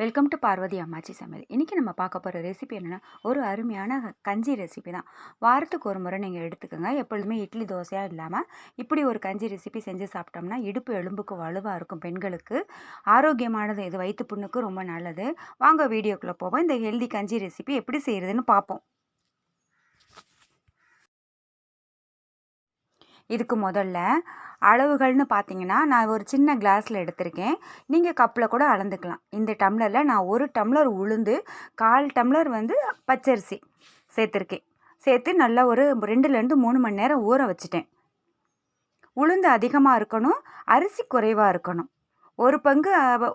Welcome to Parvati அம்மாச்சி சமையல் இன்றைக்கி நம்ம பார்க்க போகிற ரெசிபி என்னென்னா ஒரு அருமையான கஞ்சி ரெசிபி தான். வாரத்துக்கு ஒரு முறை நீங்கள் எடுத்துக்கோங்க. எப்பொழுதுமே இட்லி தோசையாக இல்லாமல் இப்படி ஒரு கஞ்சி ரெசிபி செஞ்சு சாப்பிட்டோம்னா இடுப்பு எலும்புக்கு வலுவாக இருக்கும் பெண்களுக்கு. ஆரோக்கியமானது இது. வயிற்று புண்ணுக்கு ரொம்ப நல்லது. வாங்க வீடியோக்குள்ளே போவோம். இந்த ஹெல்தி கஞ்சி ரெசிபி எப்படி செய்கிறதுன்னு பார்ப்போம். இதுக்கு முதல்ல அளவுகள்னு பார்த்தீங்கன்னா நான் ஒரு சின்ன கிளாஸில் எடுத்திருக்கேன். நீங்கள் கப்பில் கூட அளந்துக்கலாம். இந்த டம்ளரில் நான் ஒரு டம்ளர் உளுந்து கால் டம்ளர் வந்து பச்சரிசி சேர்த்துருக்கேன். சேர்த்து நல்லா ஒரு ரெண்டுலேருந்து மூணு மணி நேரம் ஊற வச்சுட்டேன். உளுந்து அதிகமாக இருக்கணும் அரிசி குறைவாக இருக்கணும். ஒரு பங்கு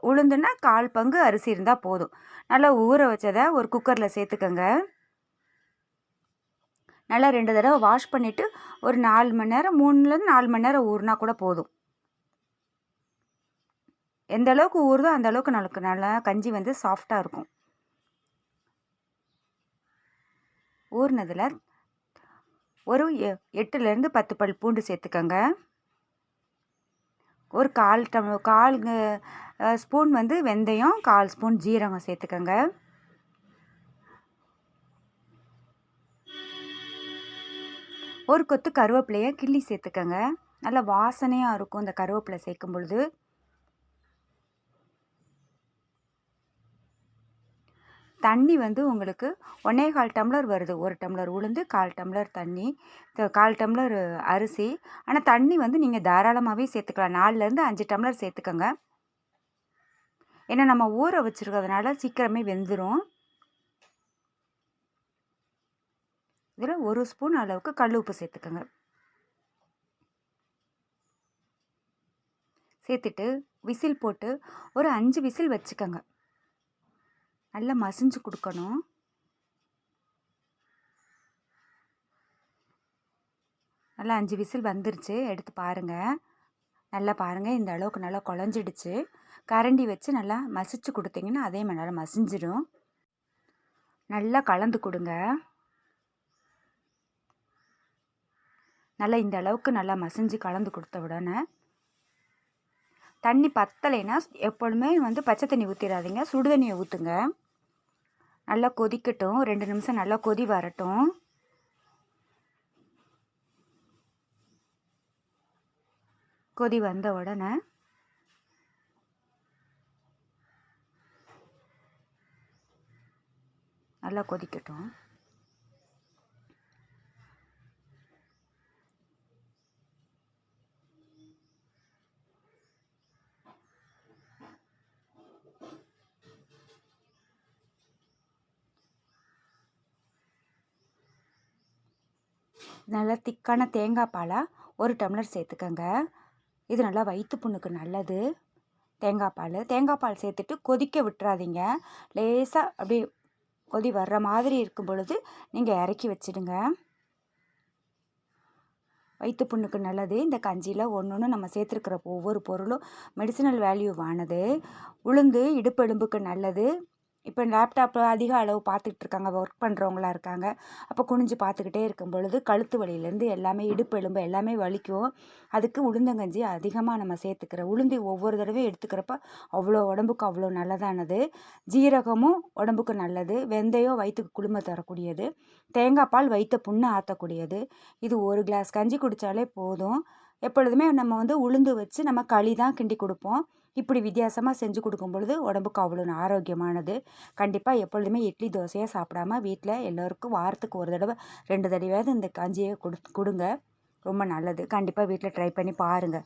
உளுந்துன்னா கால் பங்கு அரிசி இருந்தால் போதும். நல்லா ஊற வச்சதை ஒரு குக்கரில் சேர்த்துக்கோங்க. நல்லா ரெண்டு தடவை வாஷ் பண்ணிவிட்டு ஒரு நாலு மணி நேரம் மூணுலேருந்து நாலு மணி நேரம் ஊறினா கூட போதும். எந்த அளவுக்கு ஊறுதோ அந்த அளவுக்கு நமக்கு நல்லா கஞ்சி வந்து சாஃப்டாக இருக்கும். ஊறினதில் ஒரு எட்டுலேருந்து பத்து பல் பூண்டு சேர்த்துக்கோங்க. ஒரு கால் டம் கால் ஸ்பூன் வந்து வெந்தயம் கால் ஸ்பூன் ஜீரகம் சேர்த்துக்கோங்க. ஒரு கொத்து கருவேப்பிலையை கிள்ளி சேர்த்துக்கங்க. நல்லா வாசனையாக இருக்கும் இந்த கருவேப்பிலை சேர்க்கும் பொழுது தண்ணி வந்து உங்களுக்கு ஒன்றே கால் டம்ளர் வருது. ஒரு டம்ளர் உளுந்து கால் டம்ளர் தண்ணி கால் டம்ளர் அரிசி. ஆனால் தண்ணி வந்து நீங்கள் தாராளமாகவே சேர்த்துக்கலாம். நாலுலேருந்து அஞ்சு டம்ளர் சேர்த்துக்கோங்க. ஏன்னா நம்ம ஊற வச்சுருக்கிறதுனால சீக்கிரமே வெந்துடும் இதில் ஒரு ஸ்பூன் அளவுக்கு கல் உப்பு சேர்த்துக்கோங்க. சேர்த்துட்டு விசில் போட்டு ஒரு அஞ்சு விசில் வச்சுக்கோங்க. நல்லா மசிஞ்சு கொடுக்கணும். நல்லா அஞ்சு விசில் வந்துருச்சு. எடுத்து பாருங்கள் நல்லா பாருங்கள் இந்த அளவுக்கு நல்லா குழஞ்சிடுச்சு. கரண்டி வச்சு நல்லா மசிச்சு கொடுத்தீங்கன்னா அதே மாதிரி நல்லா மசிஞ்சிடும் நல்லா கலந்து கொடுங்க. நல்லா இந்த அளவுக்கு நல்லா மசிஞ்சு கலந்து கொடுத்த உடனே தண்ணி பத்தலைன்னா எப்பொழுதுமே வந்து பச்சை தண்ணி ஊற்றிடாதீங்க சுடு தண்ணியை ஊற்றுங்க நல்லா கொதிக்கட்டும். ரெண்டு நிமிஷம் நல்லா கொதி வரட்டும். கொதி வந்த உடனே நல்லா கொதிக்கட்டும். நல்லா திக்கான தேங்காய் பாலாக ஒரு டம்ளர் சேர்த்துக்கங்க. இது நல்லா வயிற்று புண்ணுக்கு நல்லது. தேங்காய் பால். தேங்காய் பால் சேர்த்துட்டு கொதிக்க விட்டுறாதீங்க. லேசாக அப்படி கொதி வர்ற மாதிரி இருக்கும் பொழுது நீங்கள் இறக்கி வச்சிடுங்க. வயிற்று புண்ணுக்கு நல்லது. இந்த கஞ்சியில் ஒன்று ஒன்று நம்ம சேர்த்துருக்கிற ஒவ்வொரு பொருளும் மெடிசினல் வேல்யூவானது உளுந்து இடுப்பெலும்புக்கு நல்லது. இப்போ லேப்டாப்பில் அதிக அளவு பார்த்துக்கிட்டு இருக்காங்க. ஒர்க் பண்ணுறவங்களா இருக்காங்க. அப்போ குனிஞ்சு பார்த்துக்கிட்டே இருக்கும் பொழுது கழுத்து வலியிலேருந்து எல்லாமே இடுப்பு எலும்பு எல்லாமே வலிக்கும். அதுக்கு உளுந்தங்கஞ்சி அதிகமாக நம்ம சேர்த்துக்கிறோம் உளுந்து ஒவ்வொரு தடவையும் எடுத்துக்கிறப்ப அவ்வளோ உடம்புக்கு அவ்வளோ நல்லதானது. ஜீரகமும் உடம்புக்கு நல்லது. வெந்தயம் வயிற்றுக்கு குளுமை தரக்கூடியது. தேங்காய் பால் வயிற்ற புண்ணை ஆற்றக்கூடியது இது ஒரு கிளாஸ் கஞ்சி குடித்தாலே போதும். எப்பொழுதுமே நம்ம வந்து உளுந்து வச்சு நம்ம களி தான் கிண்டி கொடுப்போம். இப்படி வித்தியாசமாக செஞ்சு கொடுக்கும் பொழுது உடம்புக்கு அவ்வளோ ஆரோக்கியமானது. கண்டிப்பாக எப்பொழுதுமே இட்லி தோசையாக சாப்பிடாம வீட்டில் எல்லோருக்கும் வாரத்துக்கு ஒரு தடவை ரெண்டு தடவையாவது இந்த கஞ்சியை கொடு கொடுங்க. ரொம்ப நல்லது. கண்டிப்பாக வீட்டில் ட்ரை பண்ணி பாருங்கள்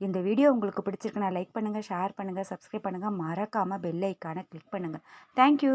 இந்த வீடியோ உங்களுக்கு பிடிச்சிருக்குன்னா லைக் பண்ணுங்கள் ஷேர் பண்ணுங்கள் சப்ஸ்கிரைப் பண்ணுங்கள் மறக்காமல் பெல் ஐக்கானை கிளிக் பண்ணுங்கள் தேங்க்யூ